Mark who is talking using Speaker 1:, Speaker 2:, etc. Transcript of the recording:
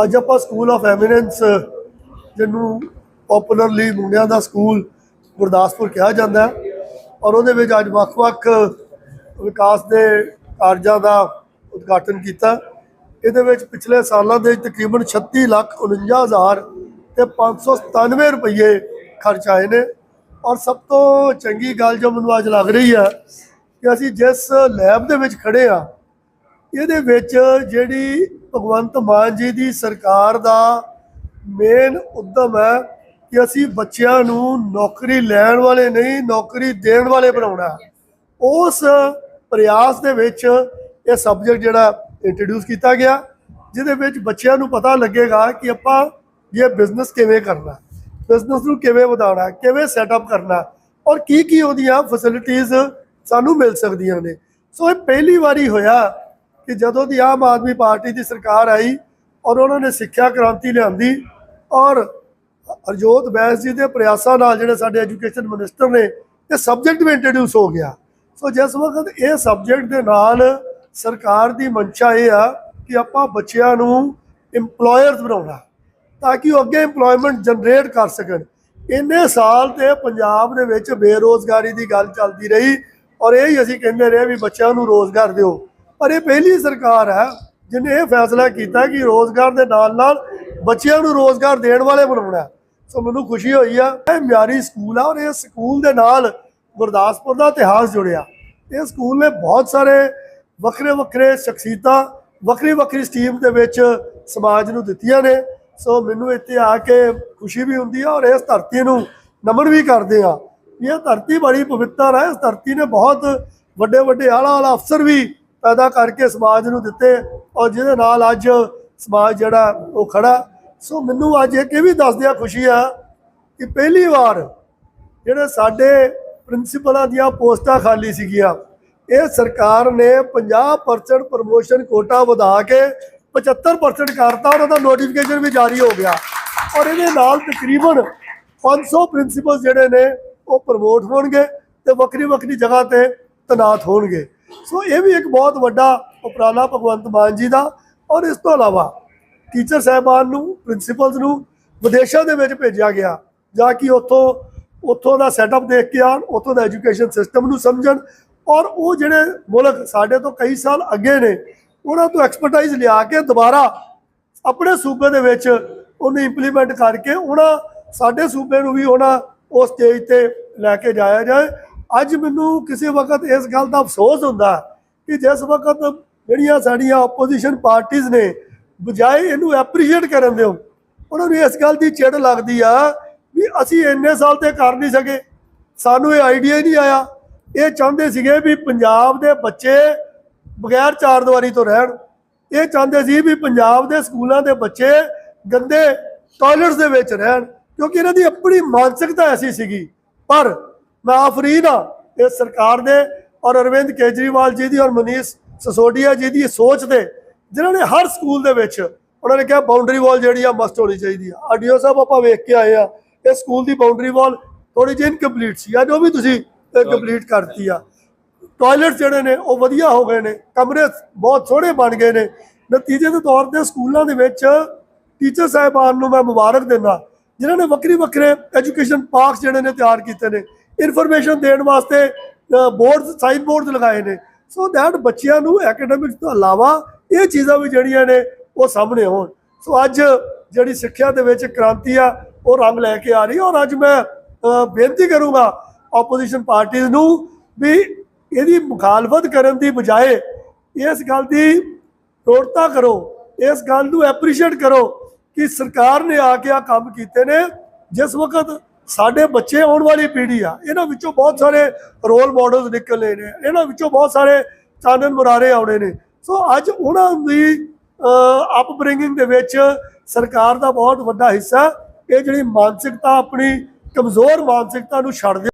Speaker 1: ਅੱਜ ਆਪਾਂ school of eminence ਜਿਹਨੂੰ ਪਪੂਲਰਲੀ ਮੁੰਡਿਆਂ ਦਾ ਸਕੂਲ ਗੁਰਦਾਸਪੁਰ ਕਿਹਾ ਜਾਂਦਾ ਹੈ। ਔਰ ਉਹਦੇ ਵਿੱਚ ਅੱਜ ਵੱਖ-ਵੱਖ ਵਿਕਾਸ ਦੇ ਕਾਰਜਾਂ ਦਾ ਉਦਘਾਟਨ ਕੀਤਾ। ਇਹਦੇ ਵਿੱਚ ਪਿਛਲੇ ਸਾਲਾਂ ਦੇ ਤਕਰੀਬਨ 36 ਲੱਖ 49 ਹਜ਼ਾਰ ਤੇ 597 ਰੁਪਏ ਖਰਚ ਆਏ ਨੇ। ਔਰ ਸਭ ਤੋਂ ਚੰਗੀ ਗੱਲ ਜੋ ਮੈਨੂੰ ਅੱਜ ਲੱਗ ਰਹੀ ਹੈ ਕਿ ਅਸੀਂ ਜਿਸ ਲੈਬ ਦੇ ਵਿੱਚ ਖੜੇ ਆ ਇਹਦੇ ਵਿੱਚ ਜਿਹੜੀ ਭਗਵੰਤ ਮਾਨ ਜੀ ਦੀ ਸਰਕਾਰ ਦਾ ਮੇਨ ਉਦਮ ਹੈ ਕਿ ਅਸੀਂ ਬੱਚਿਆਂ ਨੂੰ ਨੌਕਰੀ ਲੈਣ ਵਾਲੇ ਨਹੀਂ, ਨੌਕਰੀ ਦੇਣ ਵਾਲੇ ਬਣਾਉਣਾ ਉਸ ਪ੍ਰਯਾਸ ਦੇ ਵਿੱਚ ਇਹ ਸਬਜੈਕਟ ਜਿਹੜਾ ਇੰਟਰੋਡਿਊਸ ਕੀਤਾ ਗਿਆ, ਜਿਹਦੇ ਵਿੱਚ ਬੱਚਿਆਂ ਨੂੰ ਪਤਾ ਲੱਗੇਗਾ ਕਿ ਆਪਾਂ ਇਹ ਬਿਜ਼ਨਸ ਕਿਵੇਂ ਕਰਨਾ ਬਿਜ਼ਨਸ ਨੂੰ ਕਿਵੇਂ ਵਧਾਉਣਾ ਕਿਵੇਂ ਸੈਟਅਪ ਕਰਨਾ ਔਰ ਕੀ ਕੀ ਉਹਦੀਆਂ ਫੈਸਿਲਿਟੀਆਂ ਸਾਨੂੰ ਮਿਲ ਸਕਦੀਆਂ ਨੇ। ਸੋ ਇਹ ਪਹਿਲੀ ਵਾਰੀ ਹੋਇਆ ਕਿ ਜਦੋਂ ਦੀ ਆਮ ਆਦਮੀ ਪਾਰਟੀ ਦੀ ਸਰਕਾਰ ਆਈ ਔਰ ਉਹਨਾਂ ਨੇ ਸਿੱਖਿਆ ਕ੍ਰਾਂਤੀ ਲਿਆਂਦੀ ਔਰ ਹਰਜੋਤ ਬੈਂਸ ਜੀ ਦੇ ਪ੍ਰਯਾਸਾਂ ਨਾਲ ਜਿਹੜੇ ਸਾਡੇ ਐਜੂਕੇਸ਼ਨ ਮਿਨਿਸਟਰ ਨੇ ਇਹ ਸਬਜੈਕਟ ਵੀ ਇੰਟਰੋਡਿਊਸ ਹੋ ਗਿਆ। ਸੋ ਜਿਸ ਵਕਤ ਇਹ ਸਬਜੈਕਟ ਦੇ ਨਾਲ ਸਰਕਾਰ ਦੀ ਮਨਸ਼ਾ ਇਹ ਆ ਕਿ ਆਪਾਂ ਬੱਚਿਆਂ ਨੂੰ EMPLOYERS ਬਣਾਉਣਾ, ਤਾਂ ਕਿ ਉਹ ਅੱਗੇ EMPLOYMENT ਜਨਰੇਟ ਕਰ ਸਕਣ। ਇੰਨੇ ਸਾਲ ਤੇ ਪੰਜਾਬ ਦੇ ਵਿੱਚ ਬੇਰੋਜ਼ਗਾਰੀ ਦੀ ਗੱਲ ਚੱਲਦੀ ਰਹੀ ਔਰ ਇਹ ਹੀ ਅਸੀਂ ਕਹਿੰਦੇ ਰਹੇ ਵੀ ਬੱਚਿਆਂ ਨੂੰ ਰੋਜ਼ਗਾਰ ਦਿਓ। ਪਰ ਇਹ ਪਹਿਲੀ ਸਰਕਾਰ ਹੈ ਜਿਹਨੇ ਇਹ ਫੈਸਲਾ ਕੀਤਾ ਕਿ ਰੋਜ਼ਗਾਰ ਦੇ ਨਾਲ ਨਾਲ ਬੱਚਿਆਂ ਨੂੰ ਰੋਜ਼ਗਾਰ ਦੇਣ ਵਾਲੇ ਬਣਾਉਣਾ ਸੋ ਮੈਨੂੰ ਖੁਸ਼ੀ ਹੋਈ ਆ, ਇਹ ਮਿਆਰੀ ਸਕੂਲ ਆ ਔਰ ਇਹ ਸਕੂਲ ਦੇ ਨਾਲ ਗੁਰਦਾਸਪੁਰ ਦਾ ਇਤਿਹਾਸ ਜੁੜਿਆ। ਇਹ ਸਕੂਲ ਨੇ ਬਹੁਤ ਸਾਰੇ ਵੱਖਰੇ ਵੱਖਰੇ ਸ਼ਖਸੀਅਤਾਂ ਵੱਖਰੀ ਵੱਖਰੀ ਸਟਰੀਮ ਦੇ ਵਿੱਚ ਸਮਾਜ ਨੂੰ ਦਿੱਤੀਆਂ ਨੇ। ਸੋ ਮੈਨੂੰ ਇੱਥੇ ਆ ਕੇ ਖੁਸ਼ੀ ਵੀ ਹੁੰਦੀ ਆ ਔਰ ਇਸ ਧਰਤੀ ਨੂੰ ਨਮਨ ਵੀ ਕਰਦੇ ਆ। ਇਹ ਧਰਤੀ ਬੜੀ ਪਵਿੱਤਰ ਹੈ ਇਸ ਧਰਤੀ ਨੇ ਬਹੁਤ ਵੱਡੇ ਵੱਡੇ ਆਲਾ ਆਲਾ ਅਫਸਰ ਵੀ ਪੈਦਾ ਕਰਕੇ ਸਮਾਜ ਨੂੰ ਦਿੱਤੇ ਔਰ ਜਿਹਦੇ ਨਾਲ ਅੱਜ ਸਮਾਜ ਜਿਹੜਾ ਉਹ ਖੜਾ। ਸੋ ਮੈਨੂੰ ਅੱਜ ਇਹ ਵੀ ਦੱਸਦਿਆਂ ਖੁਸ਼ੀ ਆ ਕਿ ਪਹਿਲੀ ਵਾਰ ਜਿਹੜੇ ਸਾਡੇ ਪ੍ਰਿੰਸੀਪਲਾਂ ਦੀਆਂ ਪੋਸਟਾਂ ਖਾਲੀ ਸੀਗੀਆਂ, ਇਹ ਸਰਕਾਰ ਨੇ 50% ਪ੍ਰਮੋਸ਼ਨ ਕੋਟਾ ਵਧਾ ਕੇ 75% ਕਰਤਾ ਔਰ ਉਹਦਾ ਨੋਟੀਫਿਕੇਸ਼ਨ ਵੀ ਜਾਰੀ ਹੋ ਗਿਆ। ਔਰ ਇਹਦੇ ਨਾਲ ਤਕਰੀਬਨ 500 ਪ੍ਰਿੰਸੀਪਲ ਜਿਹੜੇ ਨੇ ਉਹ ਪ੍ਰਮੋਟ ਹੋਣਗੇ ਤੇ ਵੱਖਰੀ ਵੱਖਰੀ ਜਗ੍ਹਾ ਤੇ ਤਨਾਤ ਹੋਣਗੇ। ਸੋ ਇਹ ਵੀ ਇੱਕ ਬਹੁਤ ਵੱਡਾ ਉਪਰਾਲਾ ਭਗਵੰਤ ਮਾਨ ਜੀ ਦਾ। ਔਰ ਇਸ ਤੋਂ ਇਲਾਵਾ ਟੀਚਰ ਸਾਹਿਬਾਨ ਨੂੰ, ਪ੍ਰਿੰਸੀਪਲਸ ਨੂੰ ਵਿਦੇਸ਼ਾਂ ਦੇ ਵਿੱਚ ਭੇਜਿਆ ਗਿਆ, ਜਾਂ ਕਿ ਉੱਥੋਂ ਉੱਥੋਂ ਦਾ ਸੈਟਅਪ ਦੇਖ ਕੇ ਆਉਣ, ਉੱਥੋਂ ਦਾ ਐਜੂਕੇਸ਼ਨ ਸਿਸਟਮ ਨੂੰ ਸਮਝਣ। ਔਰ ਉਹ ਜਿਹੜੇ ਮੁਲਕ ਸਾਡੇ ਤੋਂ ਕਈ ਸਾਲ ਅੱਗੇ ਨੇ, ਉਹਨਾਂ ਤੋਂ ਐਕਸਪਰਟਾਈਜ਼ ਲਿਆ ਕੇ ਦੁਬਾਰਾ ਆਪਣੇ ਸੂਬੇ ਦੇ ਵਿੱਚ ਉਹਨੂੰ ਇੰਪਲੀਮੈਂਟ ਕਰਕੇ ਉਹਨਾਂ, ਸਾਡੇ ਸੂਬੇ ਨੂੰ ਵੀ ਉਹਨਾਂ ਉਸ ਸਟੇਜ ਤੇ ਲੈ ਕੇ ਜਾਇਆ ਜਾਏ। ਅੱਜ ਮੈਨੂੰ ਕਿਸੇ ਵਕਤ ਇਸ ਗੱਲ ਦਾ ਅਫਸੋਸ ਹੁੰਦਾ ਕਿ ਜਿਸ ਵਕਤ ਜਿਹੜੀਆਂ ਸਾਡੀਆਂ ਆਪੋਜੀਸ਼ਨ ਪਾਰਟੀਆਂ ਨੇ, ਬਜਾਏ ਇਹਨੂੰ ਐਪਰੀਸ਼ੀਏਟ ਕਰਨ ਦਿਓ, ਉਹਨਾਂ ਨੂੰ ਇਸ ਗੱਲ ਦੀ ਚਿੜ ਲੱਗਦੀ ਆ ਵੀ ਅਸੀਂ ਇੰਨੇ ਸਾਲ ਤੇ ਕਰ ਨਹੀਂ ਸਕੇ। ਸਾਨੂੰ ਇਹ ਆਈਡੀਆ ਹੀ ਨਹੀਂ ਆਇਆ। ਇਹ ਚਾਹੁੰਦੇ ਸੀਗੇ ਵੀ ਪੰਜਾਬ ਦੇ ਬੱਚੇ ਬਗੈਰ ਚਾਰ ਦੀਵਾਰੀ ਤੋਂ ਰਹਿਣ। ਇਹ ਚਾਹੁੰਦੇ ਸੀ ਵੀ ਪੰਜਾਬ ਦੇ ਸਕੂਲਾਂ ਦੇ ਬੱਚੇ ਗੰਦੇ ਟਾਇਲਟਸ ਦੇ ਵਿੱਚ ਰਹਿਣ, ਕਿਉਂਕਿ ਇਹਨਾਂ ਦੀ ਆਪਣੀ ਮਾਨਸਿਕਤਾ ਐਸੀ ਸੀਗੀ। ਪਰ ਮੈਂ ਆਫਰੀਨ ਆ ਇਸ ਸਰਕਾਰ ਦੇ ਔਰ ਅਰਵਿੰਦ ਕੇਜਰੀਵਾਲ ਜੀ ਦੀ ਔਰ ਮਨੀਸ਼ ਸਸੋਡੀਆ ਜੀ ਦੀ ਸੋਚ ਦੇ ਜਿਨ੍ਹਾਂ ਨੇ ਹਰ ਸਕੂਲ ਦੇ ਵਿੱਚ ਉਹਨਾਂ ਨੇ ਕਿਹਾ ਬਾਉਂਡਰੀ ਵਾਲ ਜਿਹੜੀ ਆ ਮਸਟ ਹੋਣੀ ਚਾਹੀਦੀ ਆ। ਆਡੀਓ ਸਾਹਿਬ ਆਪਾਂ ਵੇਖ ਕੇ ਆਏ ਆ, ਇਹ ਸਕੂਲ ਦੀ ਬਾਉਂਡਰੀ ਵਾਲ ਥੋੜੀ ਜਿਹੀ ਇਨਕੰਪਲੀਟ ਸੀ। ਅੱਜ ਉਹ ਵੀ ਤੁਸੀਂ ਕੰਪਲੀਟ ਕਰਤੀ ਆ। ਟਾਇਲਟ ਜਿਹੜੇ ਨੇ, ਉਹ ਵਧੀਆ ਹੋ ਗਏ ਨੇ, ਕਮਰੇ ਬਹੁਤ ਸੋਹਣੇ ਬਣ ਗਏ ਨੇ। ਨਤੀਜੇ ਦੇ ਤੌਰ ਤੇ ਸਕੂਲਾਂ ਦੇ ਵਿੱਚ ਟੀਚਰ ਸਾਹਿਬਾਨ ਨੂੰ ਮੈਂ ਮੁਬਾਰਕ ਦਿੰਦਾ, ਜਿਨ੍ਹਾਂ ਨੇ ਵੱਖਰੀ ਵੱਖਰੇ ਐਜੂਕੇਸ਼ਨ ਪਾਰਕਸ ਜਿਹੜੇ ਨੇ ਤਿਆਰ ਕੀਤੇ ਨੇ। ਇਨਫੋਰਮੇਸ਼ਨ ਦੇਣ ਵਾਸਤੇ ਬੋਰਡਸ ਸਾਈਨ ਬੋਰਡਸ ਲਗਾਏ ਨੇ। ਸੋ ਦੈਟ ਬੱਚਿਆਂ ਨੂੰ ਐਕੈਡੈਮਿਕਸ ਤੋਂ ਇਲਾਵਾ ਇਹ ਚੀਜ਼ਾਂ ਵੀ ਜਿਹੜੀਆਂ ਨੇ, ਉਹ ਸਾਹਮਣੇ ਆਉਣ। ਸੋ ਅੱਜ ਜਿਹੜੀ ਸਿੱਖਿਆ ਦੇ ਵਿੱਚ ਕ੍ਰਾਂਤੀ ਆ, ਉਹ ਰੰਗ ਲੈ ਕੇ ਆ ਰਹੀ ਹੈ। ਔਰ ਅੱਜ ਮੈਂ ਬੇਨਤੀ ਕਰੂੰਗਾ ਆਪੋਜੀਸ਼ਨ ਪਾਰਟੀਆਂ ਨੂੰ ਵੀ ਇਹਦੀ ਮੁਖਾਲਫਤ ਕਰਨ ਦੀ ਬਜਾਏ ਇਸ ਗੱਲ ਦੀ ਪ੍ਰੋੜਤਾ ਕਰੋ, ਇਸ ਗੱਲ ਨੂੰ ਐਪਰੀਸ਼ੀਏਟ ਕਰੋ ਕਿ ਸਰਕਾਰ ਨੇ ਆ ਕੇ ਆ ਕੰਮ ਕੀਤੇ ਨੇ। ਜਿਸ ਵਕਤ ਸਾਡੇ ਬੱਚੇ ਆਉਣ ਵਾਲੀ ਪੀੜ੍ਹੀ ਆ, ਇਹਨਾਂ ਵਿੱਚੋਂ ਬਹੁਤ ਸਾਰੇ ਰੋਲ ਮਾਡਲਸ ਨਿਕਲਨੇ ਨੇ, ਇਹਨਾਂ ਵਿੱਚੋਂ ਬਹੁਤ ਸਾਰੇ ਚਾਨਣ ਮੁਰਾਰੇ ਆਉਣੇ ਨੇ। ਸੋ ਅੱਜ ਉਹਨਾਂ ਦੀ ਅਪਬ੍ਰਿੰਗਿੰਗ ਦੇ ਵਿੱਚ ਸਰਕਾਰ ਦਾ ਬਹੁਤ ਵੱਡਾ ਹਿੱਸਾ, ਇਹ ਜਿਹੜੀ ਮਾਨਸਿਕਤਾ ਆਪਣੀ ਕਮਜ਼ੋਰ ਮਾਨਸਿਕਤਾ ਨੂੰ ਛੱਡ